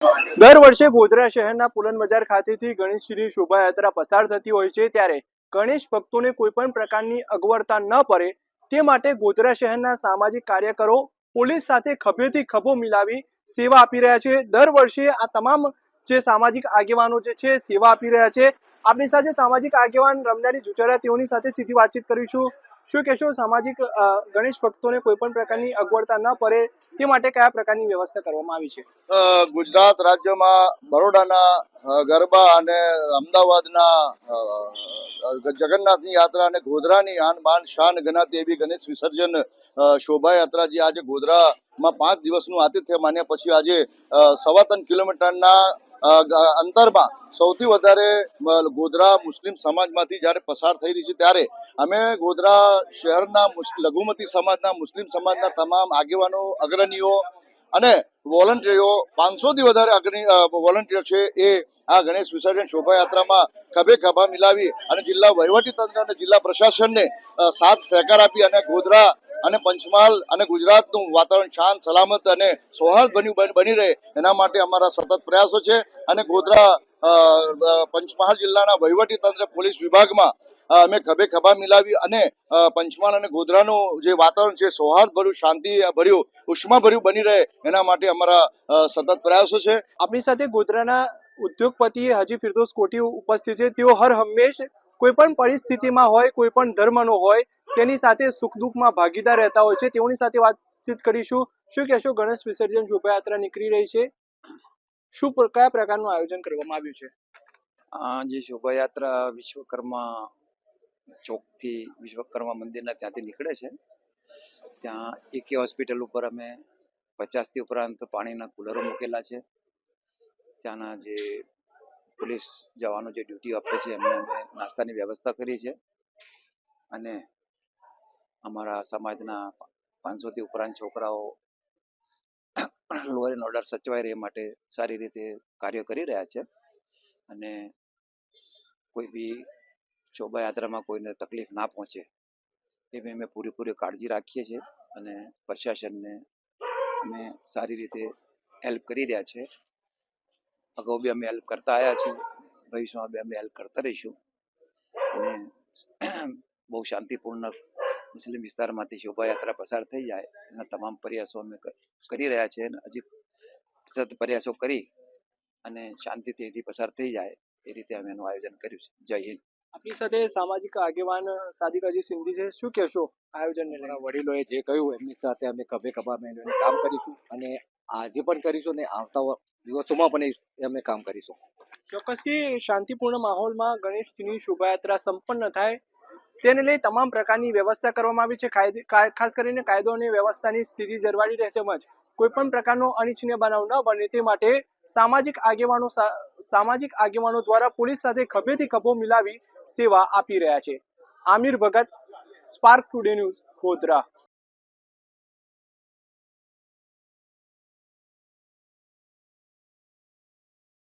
દર વર્ષે ગોધરા શહેરના પુલન બજાર ખાતેથી ગણેશજીની શોભાયાત્રા પસાર થતી હોય છે ત્યારે ગણેશ ભક્તોને કોઈ પણ પ્રકારની અગવડતા ન પડે તે માટે ગોધરા શહેરના સામાજિક કાર્યકરો પોલીસ સાથે ખભેથી ખભો મિલાવી સેવા આપી રહ્યા છે. દર વર્ષે આ તમામ જે સામાજિક આગેવાનો જે છે સેવા આપી રહ્યા છે. આપણી સાથે સામાજિક આગેવાન રમનારી જુચારા તેઓની સાથે સીધી વાતચીત કરીશું. શું કહેશો? સામાજિક ગણેશ ભક્તોને કોઈ પણ પ્રકારની અગવડતા ન પડે તે માટે કયા પ્રકારની વ્યવસ્થા કરવામાં આવી છે? ગુજરાત રાજ્યમાં બરોડાના ગરબા અને અમદાવાદના જગન્નાથની યાત્રા અને ગોધરાની આન બાન શાન ગણાતી એવી ગણેશ વિસર્જન શોભાયાત્રા જે આજે ગોધરામાં પાંચ દિવસનું આતિથ્ય માન્યા પછી આજે સવાતન કિલોમીટરના અંતરમાં સૌથી વધારે ગોધરા મુસ્લિમ સમાજમાંથી જ્યારે પસાર થઈ રહી છે, ત્યારે અમે ગોધરા શહેરના લઘુમતી સમાજના, મુસ્લિમ સમાજના તમામ આગેવાનો, અગ્રણીઓ અને વોલન્ટિયરો, પાંચસોથી વધારે અગ્રણી વોલન્ટિયર છે એ આ ગણેશ વિસર્જન શોભાયાત્રામાં ખભે ખભા મિલાવી અને જિલ્લા વહીવટીતંત્ર અને જિલ્લા પ્રશાસનને સાથ સહકાર આપી અને ગોધરા અને પંચમહાલ અને ગુજરાતનું વાતાવરણ શાંત, સલામત અને સૌહાર્દ બન્યું, બની રહે. એના માટે અમારા સતત પ્રયાસો છે. અને ગોધરા પંચમહાલ જિલ્લાના વહીવટીતંત્ર પોલીસ વિભાગમાં અમે ખભે ખભા મિલાવી અને પંચમહાલ અને ગોધરાનું જે વાતાવરણ છે સૌહાર્દ ભર્યું શાંતિ ભર્યું ઉષ્મા ભર્યું બની રહે. એના માટે અમારા સતત પ્રયાસો છે. આપણી સાથે ગોધરાના ઉદ્યોગપતિ હાજી ફિરદોસ કોટી ઉપસ્થિત છે. તેઓ હર હંમેશ કોઈ પણ પરિસ્થિતિમાં હોય, કોઈ પણ ધર્મનો હોય તેની સાથે સુખ દુઃખમાં ભાગીદાર રહેતા હોય છે. તેઓની સાથે વાતચીત કરીશું. શું કહેશો? ગણેશ વિસર્જન શોભાયાત્રા નીકળી રહી છે. શું કયા પ્રકારનું આયોજન કરવામાં આવ્યું છે? જે શોભાયાત્રા વિશ્વકર્મા ચોકથી, વિશ્વકર્મા મંદિરના ત્યાંથી નીકળે છે. ત્યાં એકે હોસ્પિટલ ઉપર અમે પચાસથી ઉપરાંત પાણીના કુલરો મૂકેલા છે. ત્યાંના જે પોલીસ જવાનો જે ડ્યુટી આપે છે એમને અમે નાસ્તાની વ્યવસ્થા કરી છે. અને અમારા સમાજના પાંચસોથી ઉપરાંત છોકરાઓ લોઅર એન્ડ ઓર્ડર સચવાય રહે માટે સારી રીતે કાર્ય કરી રહ્યા છે. અને કોઈ બી શોભાયાત્રામાં કોઈને તકલીફ ના પહોંચે એવી અમે પૂરેપૂરી કાળજી રાખીએ છીએ અને પ્રશાસનને અમે સારી રીતે હેલ્પ કરી રહ્યા છે. અગાઉ બી અમે હેલ્પ કરતા આવ્યા છીએ, ભવિષ્યમાં બી અમે હેલ્પ કરતા રહીશું. અને બહુ શાંતિપૂર્ણ મુસ્લિમ વિસ્તારમાંથી શોભાયાત્રા પસાર થઈ જાય. એના તમામ પ્રયાસો અમે કરી રહ્યા છીએ અને હજી સતત પ્રયાસો કરી અને શાંતિથી અહીંથી પસાર થઈ જાય એ રીતે અમે એનું આયોજન કર્યું છે. જય હિન્દ. આપણી સાથે સામાજિક આગેવાન સાદિક સિંધી છે. શું કહેશો આયોજનને લઈને? વડીલોએ જે કહ્યું એમની સાથે અમે કભે કભા મેળવીને કામ કરીશું અને આજે પણ કરીશું અને આવતા દિવસોમાં પણ અમે કામ કરીશું. ચોક્કસથી શાંતિપૂર્ણ માહોલમાં ગણેશજીની શોભાયાત્રા સંપન્ન થાય. તેને લઈ તમામ પ્રકારની વ્યવસ્થા કરવામાં આવી છે. ખાસ કરીને કાયદો અને વ્યવસ્થાની સ્થિતિ જળવાઈ રહે તેમજ કોઈ પણ પ્રકારનો અનિચ્છનીય બનાવ ન બને તે માટે સામાજિક આગેવાનો સામાજિક આગેવાનો દ્વારા પોલીસ સાથે ખભેથી ખભો મિલાવી સેવા આપી રહ્યા છે. Aamir Bhagat Spark Today News Godhra.